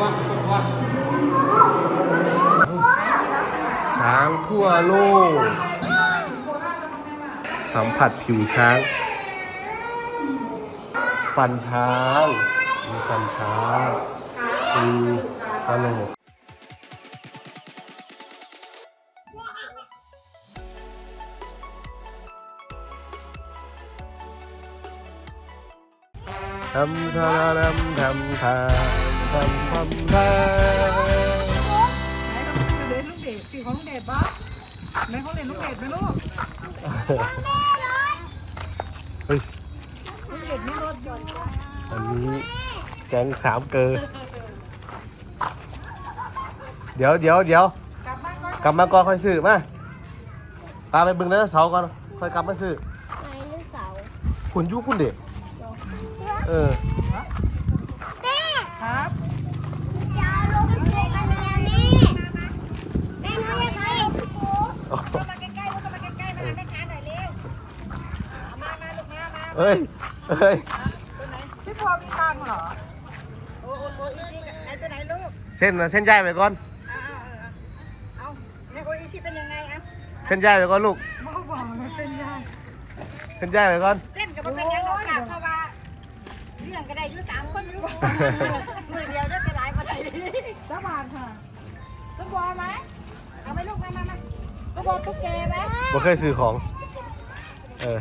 วตัวช้างทั่วโลก สัมผัสผิวช้าง ฟันช้างมีฟันช้างมีกระโหลกทำทาทำทำทา ทำทำทาไหนเราไปเล่นลูกเดชสิของลูกเดชปะไหนเขาเล่นลูกเดชไหมลูกเฮ้ยลูกเดชมีรถยนต์อันนี้แกงสามเกลอเดี๋ยวเดี๋ยวเดี๋ยวกลับมาก่อนกลับมาก่อนค่อยซื้อมาพาไปบึงเนื้อเสาร์ก่อนค่อยกลับมาซื้อไดโนเสาร์คุณยุคุณเด็กเออ ครับ จะเอาลงไปเจอกันเนี่ยนี่แม่ไม่อยากให้ลูกปู มาใกล้ๆลูกมาใกล้ๆมาหาแม่ค้าหน่อยเร็วมามาลูกมามา เอ้ยเอ้ยตัวไหนพี่พอมีตังค์เหรอ โอ้โหโอ้อีซี่ไหนตัวไหนลูกเส้นนะเส้นใหญ่ไปก่อน เอาเอาเอาเนี่ยโอ้อีซี่เป็นยังไงอะเส้นใหญ่ไปก่อนลูกมาบอกมันเป็นยังเส้นใหญ่ไปก่อน เส้นกับมันเป็นยังหรอกค่ะเพราะว่าเรื่องก็ได้อยู่สามคนอยู่มือเดียวได้แต่หลายมาได้สบายค่ะตุ๊กบอลไหมเอาไหมลูกมามามาตุ๊กบอลตุ๊กแกไหมบ่เคยซื้อของ เออ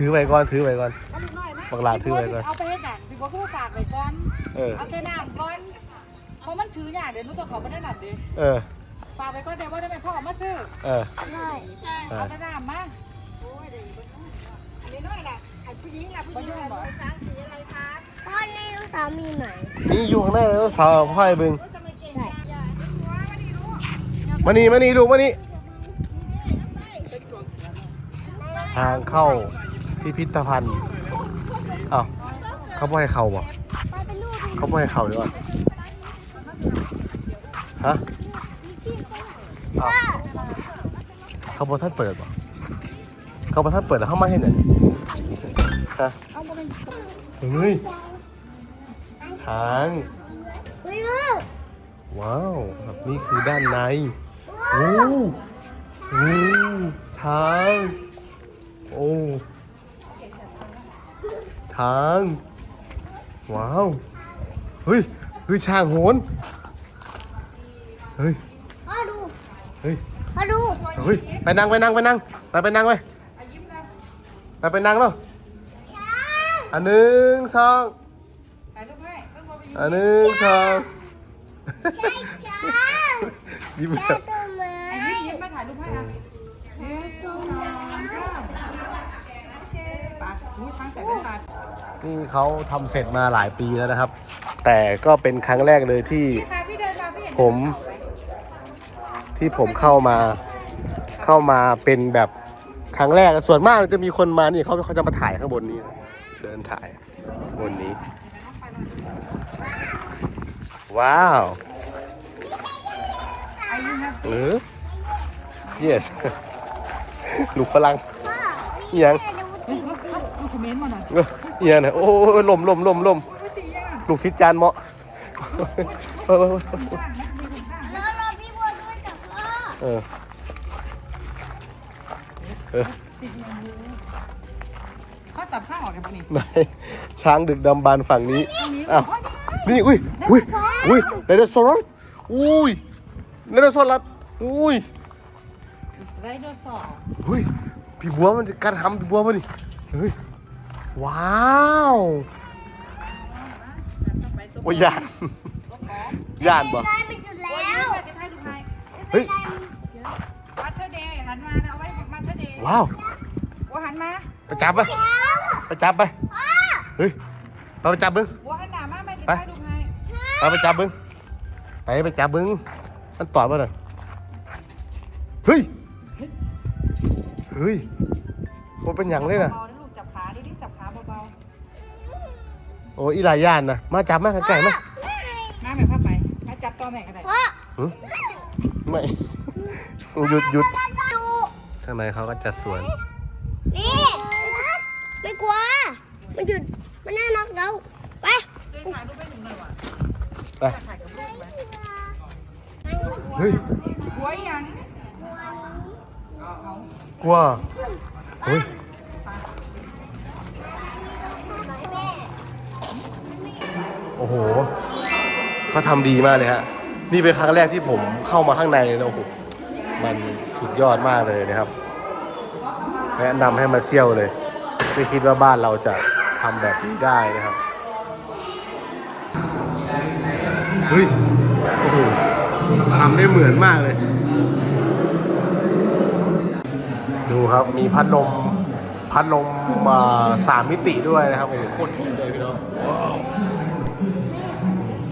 ถือไปก่อนถือไปก่อน เอาลูกน้อยไหมบักหลาถือไว้ก่อน เอาไปให้ดันพี่บอกก็ฝากไว้ก่อน เออ เอาแค่น้ำก่อน เพราะมันถืออย่างเดี๋ยวรู้ตัวเขาไม่ได้หนัดดิเออ ฝากไว้ก่อนเดี๋ยวว่าได้ไหมพ่อเอามาซื้อ เออ ใช่เออเอาแต่น้ำมาอันนี้น้อยแหละไอ้ผู้หญิงล่ะผู้หญิงเหรอช้างสีอะไรคะพ่อไดโนเสาร์มีไหมนี่อยู่ข้างในแล้วเสาร์พ่อยบึงทำไมเก่งใช่มานี่มานี่ลูกมานี่ทางเข้า พิพิธภัณฑ์อ้าวเขาไม่ให้เข้าบ่เขาไม่ให้เข้าดีกว่าฮะอ้าวเขาบอกท่านเปิดบ่เขาบอกท่านเปิดแล้วเข้ามาให้หน่อยฮะเฮ้ยช้างว้าวครับนี่คือด้านในโอ้โหช้างโอ้ ช้าง ว้าว เฮ้ย เฮ้ยช้างโหน เฮ้ย พ่อดูเฮ้ย พ่อดูเฮ้ย ไปนั่งไปนั่งไปนั่ง ไปไปนั่งไปไปไปนั่งแล้วช้างอันหนึ่งสองถ่ายรูปให้ต้องพอไปยืนอันหนึ่งสองใช่ช้างยิ้มช้าแบง นี่เขาทำเสร็จมาหลายปีแล้วนะครับ แต่ก็เป็นครั้งแรกเลยที่ค่ะพี่เดินมาพี่เห็นผม ที่ผมเข้ามาเข้ามาเป็นแบบครั้งแรกส่วนมากจะมีคนมานี่เขาเขาจะมาถ่ายข้างบนนี้นะเดินถ่ายบนนี้ ว้าวไอ้ยิ้มนะเออ yes ลูกฝรั่งพ่อเอียงแม่ดูเฮ้ยดูคอมเมนต์มาหน่อย เอียนะโอ้ยลมลมลมลมไม่สีอะลูกฟิตจานเหมาะเออเออเออแล้วรอพี่บัวด้วยกับพ่อเออเออเขาจับข้างออกกันปะนี่ไหนช้างดึกดำบรรพ์ฝั่งนี้อ้าวนี่อุ้ยอุ้ยอุ้ยไดโนเสาร์อุ้ยไดโนเสาร์ลัดอุ้ยไดโนเสาร์อุ้ยพี่บัวมันการทำพี่บัวมันนี่เฮ้ย ว้าวไปตัวโอ้ยยานยานบ่ได้ไปจุดแล้วจะถ่ายรูปให้เฮ้ยมาเธอเดย์หันมาเอาไว้มาเธอเดย์ว้าวบัวหันมาไปจับไปไปจับไปเฮ้ยไปไปจับมึงบัวหันหน้ามาไม่จะถ่ายรูปให้ไปไปจับมึงไปไปจับมึงมันตอดมาหน่อยเฮ้ยเฮ้ยมันเป็นอย่างเลยนะ เบาๆนะลูกจับขาดิดิจับขาเบา โอ้อีหลายย่านนะมาจับมาไก่มาๆมาแม่พาไปมาจับตัวแม่ก็ได้พ่อหึไม่ หยุดหยุดดูข้างในเขาก็จัดสวน นี่ไม่กลัวมันหยุดมันน่ารักเราไปเดินถ่ายรูปให้หนูหน่อยว่ะไปถ่ายกับลูกไหมเฮ้ยหัวยังกลัวเฮ้ย โอ้โหเขาทำดีมากเลยฮะ นี่เป็นครั้งแรกที่ผมเข้ามาข้างในเลยนะโอ้โหมันสุดยอดมากเลยนะครับ แนะนำให้มาเที่ยวเลย ไม่คิดว่าบ้านเราจะทำแบบนี้ได้นะครับ เฮ้ย โอ้โหทำได้เหมือนมากเลย ดูครับ มีพัดลม พัดลมมาสามมิติด้วยนะครับ โอ้โหโคตรเท่เลยพี่น้องว้าว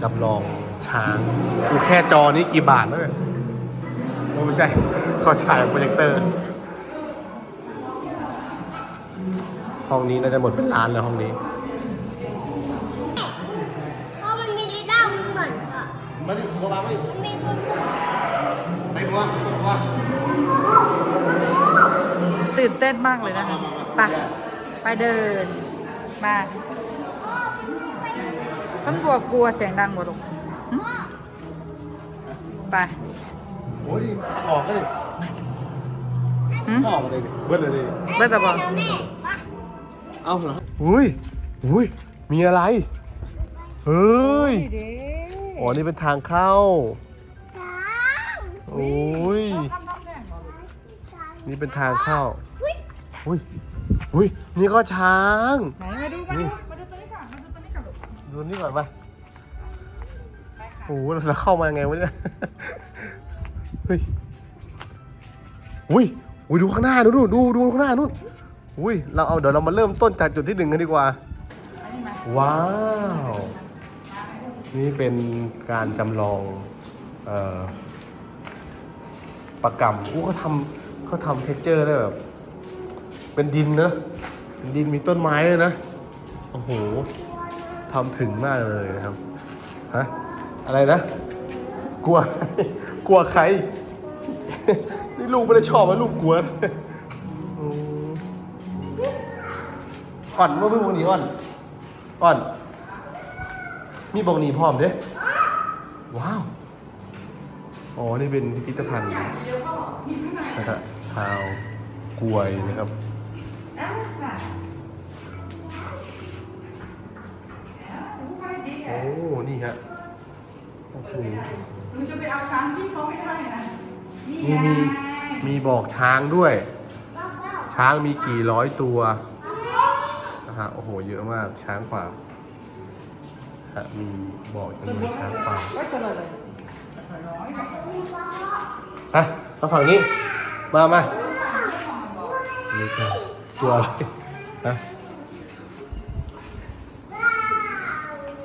จำลองช้างดูแค่จอนี้กี่บาทแล้วเนี่ยโอ้ไม่ใช่เขาฉายโปรเจคเตอร์ ห้องนี้น่าจะหมดเป็นล้านแล้วห้องนี้ เพราะมันมีดีด้ามันเหมือนกับมาดิตัวมาไม่มันมีคนไม่ตัวตัวตื่นเต้นมากเลยนะคะไปไปเดินมา ต้องกลัวกลัวเสียงดังหมดลูกหึไปโอ้ยออกก็ดิหึออกมาเลยดิเบิ้ลเลยดิเบิร์ตบอกแล้วแม่ปะเอาเหรออุ้ยอุ้ยมีอะไร เฮ้ยอ๋อ นี่เป็นทางเข้าช้างโอ้ย นี่เป็นทางเข้าอุ้ยอุ้ยอุ้ยนี่ก็ช้าง ไหนมาดูมาดูมาดูตัวนี้ ดูนี่ก่อนปะไปค่ะโอ้โหเราเข้ามายังไงวะเนี่ย เฮ้ย อุ้ยอุ้ยดูข้างหน้าดูดูดูดูข้างหน้านู่นอุ้ยเราเอาเดี๋ยวเรามาเริ่มต้นจากจุดที่หนึ่งกันดีกว่า ว้าว นี่เป็นการจำลองเอ่อประกำอู้เขาทำเขาทำเท็กเจอร์ได้แบบ เป็นดินนะเป็นดินมีต้นไม้เลยนะ โอ้โห ทำถึงมากเลยนะครับฮะอะไรนะ กลัว กลัวใคร นี่ลูกไม่ได้ชอบไหมลูกกลัวอืมอ่อนเมื่อเพิ่งวันนี้อ่อนอ่อน มีบอกหนีพร้อมเด้ว้าว อ๋อ นี่เป็นพิพิธภัณฑ์นะครับชาวกวยนะครับ ฮะโอ้โหหนูจะไปเอาช้างที่เขาไม่ให้นะนี่นี่ไงมีมีบอกช้างด้วย ช้างมีกี่ร้อยตัวนะฮะโอ้โห เยอะมากช้างป่าฮะมีบอกจำนวนช้างป่าไว้ตัวเลยเลยอะมาฝั่งนี้ มามานี่ครับตัวอะไรนะ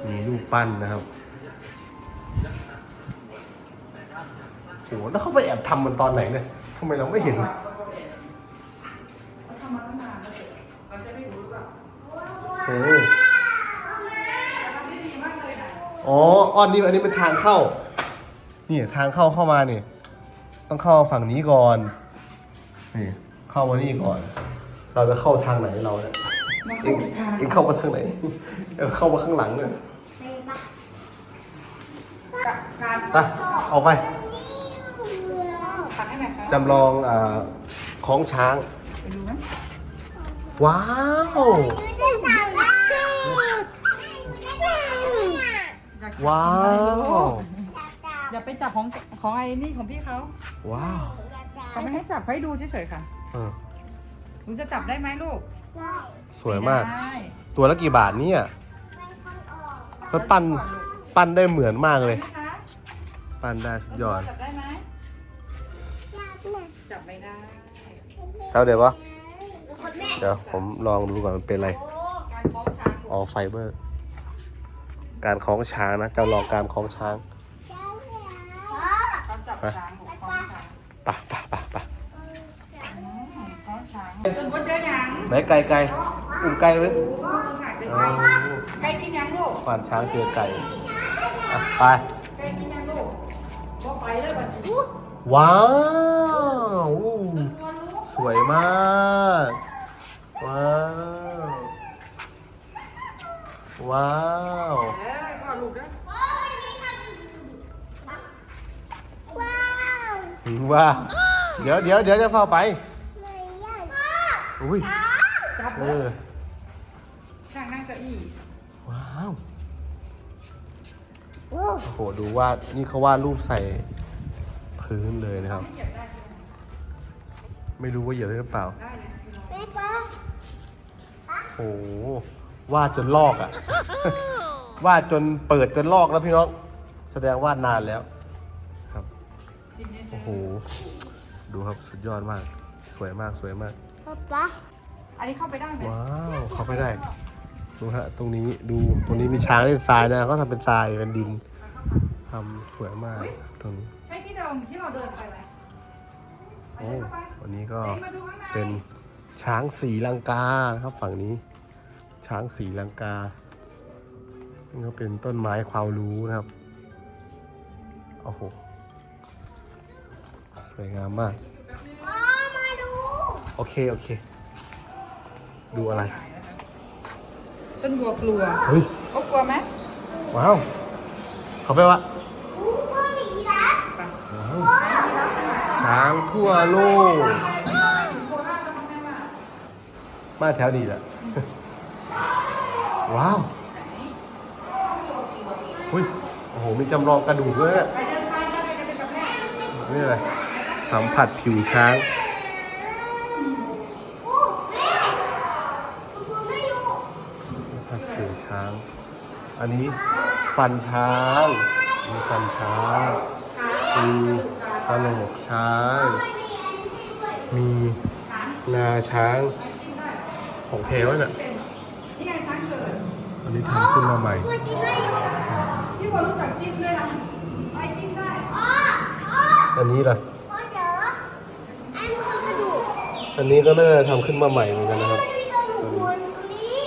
มีรูปปั้นนะครับโหแล้วเขาไปแอบทำมันตอนไหนเนี่ยทำไมเราไม่เห็นเลยโอ้อ๋ออ้อนนี่อันนี้เป็นทางเข้า นี่ทางเข้าเข้ามานี่ต้องเข้าฝั่งนี้ก่อน นี่ เข้ามานี่ก่อน เราจะเข้าทางไหนเราเนี่ยเองเองเข้ามาทางไหน เข้ามาข้างหลังเนี่ย การไปออกไป ตัดให้หน่อยครับจำลองอ่าของช้าง ไปดูไหมว้าวอยากจับว้าวอย่าไปจับของของไอ้นี่ของพี่เขาว้าวเขาไม่ให้จับให้ดูเฉยๆค่ะเออหนูจะจับได้ไหมลูกสวยมาก ไได้ตัวละกี่บาทเนี่ยก็ปั้นปั้นได้เหมือนมากเลยไหมคะ ปั้นได้สุดยอด จับได้ไหมจับไม่ได้เท่าเดี๋ยววะเดี๋ยวผมลองดูก่อนมันเป็นอะไร การคล้องช้างออไฟเบอร์ การคล้องช้างนะจำลองการคล้องช้างเขาจับช้างของคล้องช้างปะปะปะปะอืมคล้องช้างจนว่าเจอหยังไหนไก่ไก่อุ้มไก่ไหมโอ้ค่ะเจออ๋อไก่ไก่กินยังลูกควานช้างเจอไก่อะไปไก่กินยังลูก ก็ไปเลยวันนี้ว้าวอู้ตัวลูกสวยมาก ว้าว ว้าวเอ้ยพ่อลูกเด้อว้าวถึงว่าเดี๋ยวเดี๋ยวเดี๋ยวจะเฝ้าไป อุ้ย จับเออ โอ้โอ้โหดูวาดนี่เขาวาดรูปใส่พื้นเลยนะครับ ไม่รู้ว่าเหยียบได้หรือเปล่าแม่ปะโอ้โหวาดจนลอกอะ่ะ วาดจนเปิดจนลอกแล้วพี่น้องแสดงวาดนานแล้วครับโอ้โหดูครับสุดยอดมาก สวยมากสวยมากป๊าปะอันนี้เข้าไปได้ไหมว้าวเข้าไปได้ ดูฮะตรงนี้ดูตรงนี้มีช้างเป็นทรายนะเขาทำเป็นทรายเป็นดินทำสวยมากตรงนี้ใช่ที่เดิมที่เราเดินไปไหมโอ้วันนี้ก็เดินมาดูข้างในเป็นช้างสีลังกานะครับฝั่งนี้ ช้างสีลังกานี่ก็เป็นต้นไม้ความรู้นะครับโอ้โหสวยงามมากอ๋อมาดูโอเค โอเค ดูอะไร ต้นบัวกลัวเฮ้ยก็กลัวไหมว้าวเขาไปลว่าอู้พ่อหมีนะว้าวช้างทั่วโลก มาแถวนี้แหละว้าวอุ้ยโอ้โห มีจำลองกระดูกด้วยเนี่ยไปเดินไปก็ได้กันเป็นกับแม่นี่อะไรสัมผัสผิวช้าง โอ้แม่คุณไม่อยู่ สัมผัสผิวช้าง อันนี้ฟันช้างมีฟันช้างมีกระโหลกช้าง มีงาช้างของเทวน่ะนี่ไงช้างเกิดอันนี้ทำขึ้นมาใหม่คุณกินไม่อยู่พี่บัวรู้จักจิ้มด้วยนะไปจิ้มได้อ๋ออ๋ออันนี้ล่ะพ่อเจออันคนกระดูกอันนี้ก็น่าจะทำขึ้นมาใหม่เหมือนกันนะครับ ไม่มีกระดูกคนตรงนี้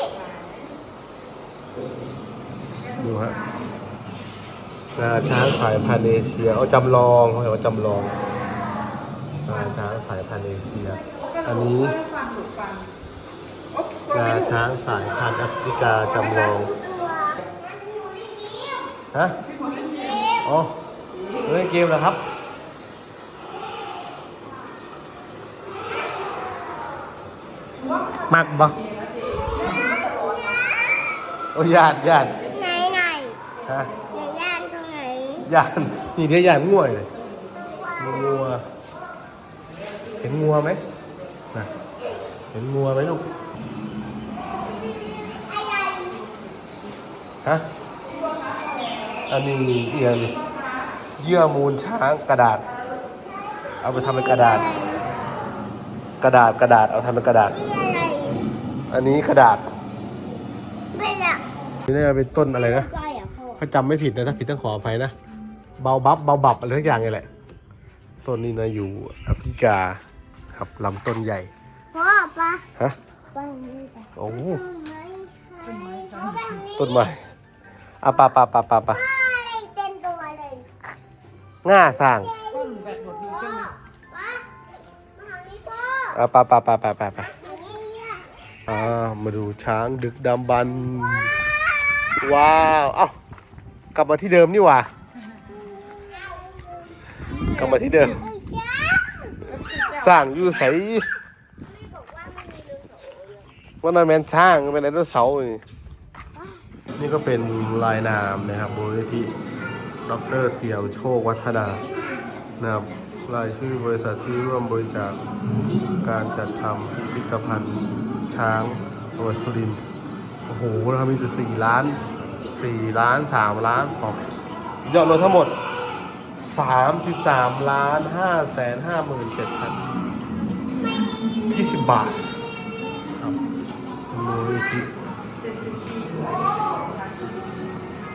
ดูฮะ งาช้างสายพันธุ์เอเชียเอาจำลองเขาเรียกว่าจำลองงาช้างสายพันธุ์เอเชีย อันนี้ฟังถูกฟังงาช้างสายพันธุ์แอฟริกาจำลองตัวนั่นอยู่ในนี้ฮะอ๋อเล่นเกมเหรอครับมักบ่โอ้ยานยานไหนไหนฮะ ยานนี่เดี๋ยวยานง่วยเลยงัว เห็นงัวไหมนะเห็นงัวไหมลูกอะไรฮะอันนี้เอียนเยื่อมูลช้างกระดาษ เอาไปทำเป็นกระดาษ กระดาษกระดาษเอาทำเป็นกระดาษนี่อะไรอันนี้กระดาษไม่ละนี่น่าจะเป็นต้นอะไรนะก้อยอะพ่อถ้าจำไม่ผิดนะถ้าผิดต้องขออภัยนะ เบาบับเบาบับอะไรทุกอย่างนี่แหละ ต้นนี้นะอยู่แอฟริกาครับลำต้นใหญ่ พ่อปะฮะไปนี่ไปโอ้ต้นไม้พ่อไปทางนี้ต้นไม้อะปะปะปะปะปะอะไรเต็มตัวเลยง่าสร้างต้นแบบหมดมีพ่อเจ้าปะมาทางนี้พ่ออะปะปะปะปะปะปะทางนี้เนี่ยอ่ามาดูช้างดึกดำบรรพ์ว้าว เอ้ากลับมาที่เดิมนี่หว่า กลับมาที่เดิมสร้างอยู่ใสไม่บอกว่าไม่มีเรือโสเลยว่านั่นแมนช้างเป็นไดโนเสาร์นี่นี่ก็เป็นลายนามนะครับมูลนิธิดรเทียวโชควัฒนานะครับรายชื่อบริษัทที่ร่วมบริจาคการจัดทำพิพิธภัณฑ์ช้างจังหวัดสุรินทร์โอ้โหเรามีอยู่สี่ล้านสี่ล้านสามล้านสองยอดรวมทั้งหมด สามสิบสามล้านห้าแสนห้าหมื่นเจ็ดพันยี่สิบบาทครับมูลนิธิ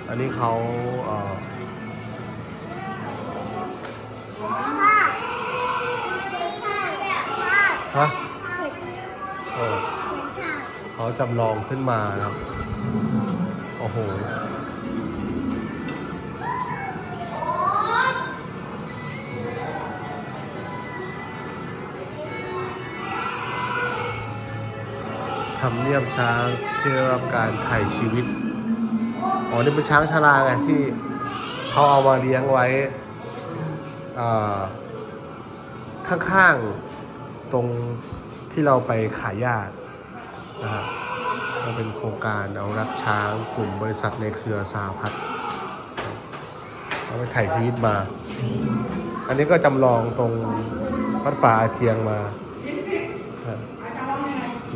อันนี้เขาเอ่อฮะเออเขาจำลองขึ้นมานะครับ โอ้โห ทำเนียบช้างที่ได้รับการถ่ายชีวิต อ๋อ นี่เป็นช้างชราไงที่เขาเอามาเลี้ยงไว้ข้างๆ ตรงที่เราไปขายหญ้านะครับเป็นโครงการเอารักช้างกลุ่มบริษัทในเครือสาพัฒน์เอาไปถ่ายชีวิตมา อันนี้ก็จำลองตรงวัดป่าอาเจียงมา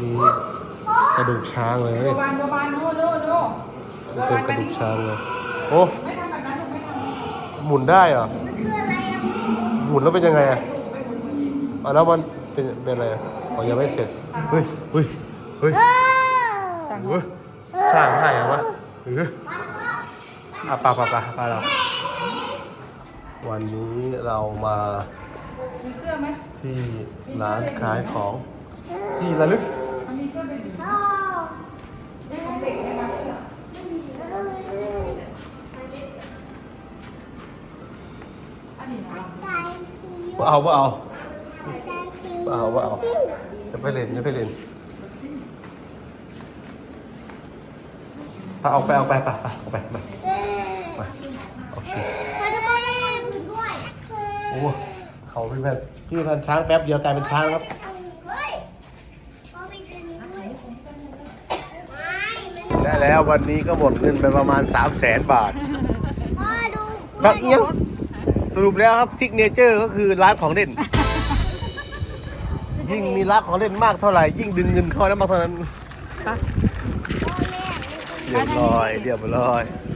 มี กระดูกช้างเลยโบบานโบบานโน่โน่โน่เป็นกระดูกช้างเลยโอ้หมุนได้เหรอมันคืออะไรอะหมุนแล้วเป็นยังไงอะอะแล้วมันเป็นเป็นอะไรอะอ๋อยังไม่เสร็จเฮ้ยเฮ้ยเฮ้ยเออเฮ้ยสร้างให้เหรอวะเอออะปะปะปะปะเราวันนี้เรามามีเสื้อไหมที่ร้านขายของที่ระลึก มันมีเสื้อเป็น โอ้ เด็กไหมคะ อันนี้นะ ใจ คิวว่าเอาว่าเอาใจคิวว่าเอาว่าเอาจะไปเล่นจะไปเล่นไปเอาไปเอาไปไปไปเอาไปไปเออไปโอเคเขาจะบอกให้ทำอื่นด้วยโอ้เขาเป็นแฟนพี่พันช้างแป๊บเดียวกลายเป็นช้างครับเฮ้ยเขามีตัวนี้ด้วยไม่มันได้แล้ววันนี้ก็หมดเงินไปประมาณ3 0 0แสนบาทพ่อดูบักเอียง สรุปแล้วครับซิกเนเจอร์ก็คือร้านของเล่น ยิ่งมีร้านของเล่นมากเท่าไหร่ ยิ่งดึงเงินเข้าได้มากเท่านั้นพ่อแม่เรียบร้อยเรียบร้อยเ